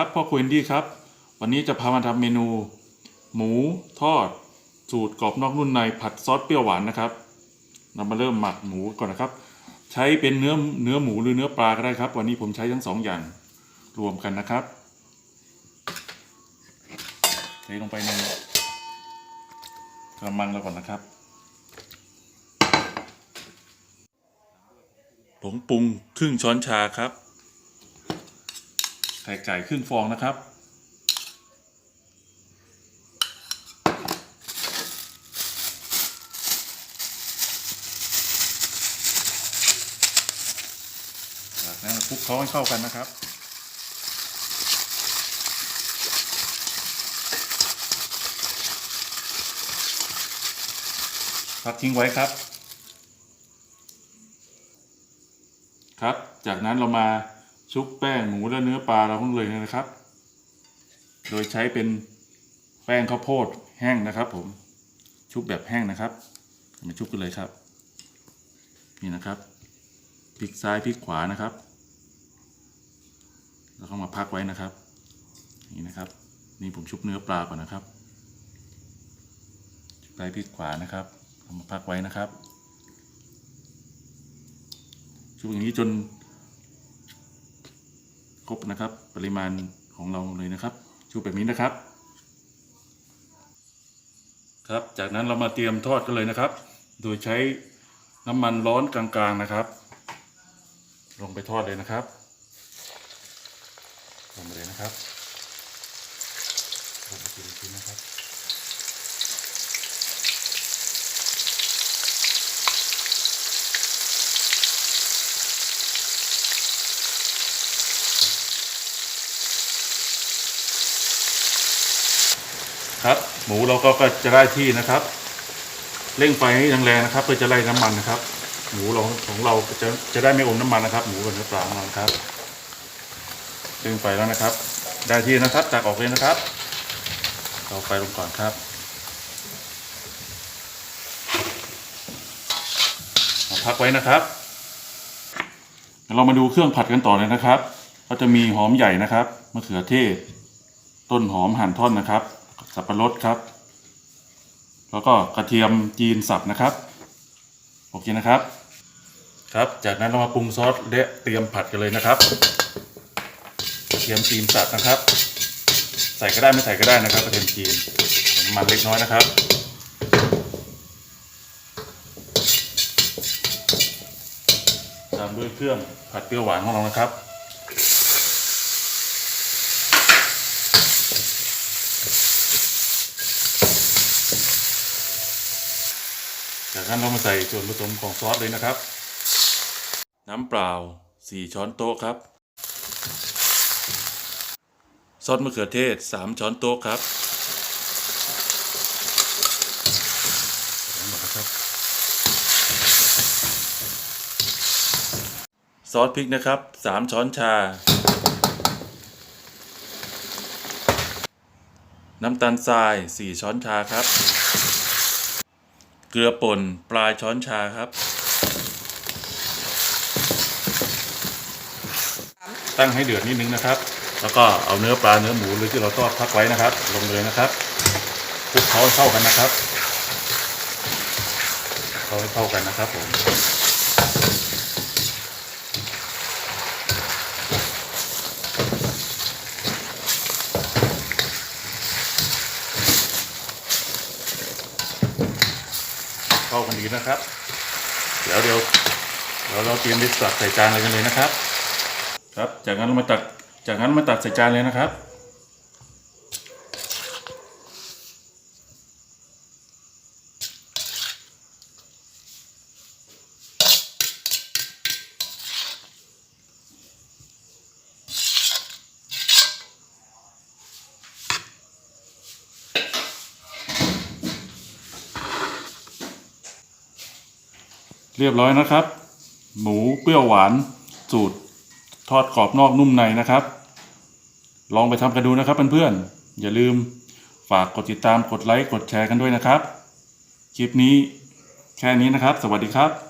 ครับพ่อคุยดี้ครับ วันนี้จะพามาทำเมนู หมูทอด สูตรกรอบนอกนุ่มในผัดซอสเปรี้ยวหวานนะครับเรามาเริ่มหมักหมูก่อนนะครับ ใช้เป็นเนื้อเนื้อหมูหรือเนื้อปลาก็ได้ครับ วันนี้ผมใช้ทั้งสองอย่างรวมกันนะครับเทลงไปในกระมังแล้วก่อนนะครับผงปรุงครึ่งช้อนชาครับ ไข่ไก่ครึ่งฟองนะครับ จากนั้นคลุกเคล้าให้เข้ากันนะครับพักทิ้งไว้ครับ ครับ จากนั้นเรามา ชุบแป้งหมูและเนื้อปลาเราทั้งเลยนะครับ โดยใช้เป็นแป้งข้าวโพดแห้งนะครับผมชุบแบบแห้งนะครับมาชุบกันเลยครับ นี่นะครับพลิกซ้ายพลิกขวานะครับ แล้วก็มาพักไว้นะครับ นี่นะครับนี่ผมชุบเนื้อปลาก่อนนะครับซ้ายพลิกขวานะครับเอามาพักไว้นะครับ ชุบอย่างนี้จน ครบนะครับ ปริมาณของเราเลยนะครับ ชูแบบนี้นะครับ ครับ จากนั้นเรามาเตรียมทอดกันเลยนะครับ โดยใช้น้ำมันร้อนกลางๆนะครับ ลงไปทอดเลยนะครับลงไปเลยนะครับลงไปทีละชิ้นนะครับ ครับ หมูเราก็จะได้ที่นะครับ เร่งไฟให้แรงๆนะครับ เพื่อจะไล่น้ำมันนะครับ หมูเราของเราจะจะได้ไม่อมน้ำมันนะครับ หมูกับเนื้อปลาของเราครับเร่งไฟแล้วนะครับ ได้ที่นะครับตักออกเลยนะครับเอาไฟลงก่อนครับพักไว้นะครับเรามาดูเครื่องผัดกันต่อเลยนะครับ ก็จะมีหอมใหญ่นะครับมะเขือเทศ ต้นหอมหั่นท่อนนะครับ สับปะรดครับ แล้วก็กระเทียมจีนสับนะครับ โอเคนะครับ ครับ จากนั้นเรามาปรุงซอสและเตรียมผัดกันเลยนะครับกระเทียมจีนสับนะครับ ใส่ก็ได้ไม่ใส่ก็ได้นะครับกระเทียมจีนมันเล็กน้อยนะครับตามด้วยเครื่องผัดเปรี้ยวหวานของเรานะครับ จากนั้นเรามาใส่ส่วนผสมของซอสเลยนะครับ น้ำเปล่า 4 ช้อนโต๊ะครับ ซอสมะเขือเทศ 3 ช้อนโต๊ะครับซอสพริกนะครับ 3 ช้อนชา น้ำตาลทราย 4 ช้อนชาครับ เกลือป่นปลายช้อนชาครับ ตั้งให้เดือดนิดนึงนะครับ แล้วก็เอาเนื้อปลาเนื้อหมูหรือที่เราทอดพักไว้นะครับ ลงเลยนะครับคลุกเคล้าเข้ากันนะครับเข้าให้เข้ากันนะครับผม เข้ากันดีนะครับ เดี๋ยวเดี๋ยวเดี๋ยวเราเตรียมไปตักใส่จานเลยกันเลยนะครับ ครับ จากนั้นเรามาตักจากนั้นมาตักใส่จานเลยนะครับ เรียบร้อยนะครับ หมูเปรี้ยวหวานสูตร ทอดกรอบนอกนุ่มในนะครับ ลองไปทำกันดูนะครับเพื่อนๆอย่าลืมฝากกดติดตามกดไลค์กดแชร์กันด้วยนะครับ คลิปนี้แค่นี้นะครับ สวัสดีครับ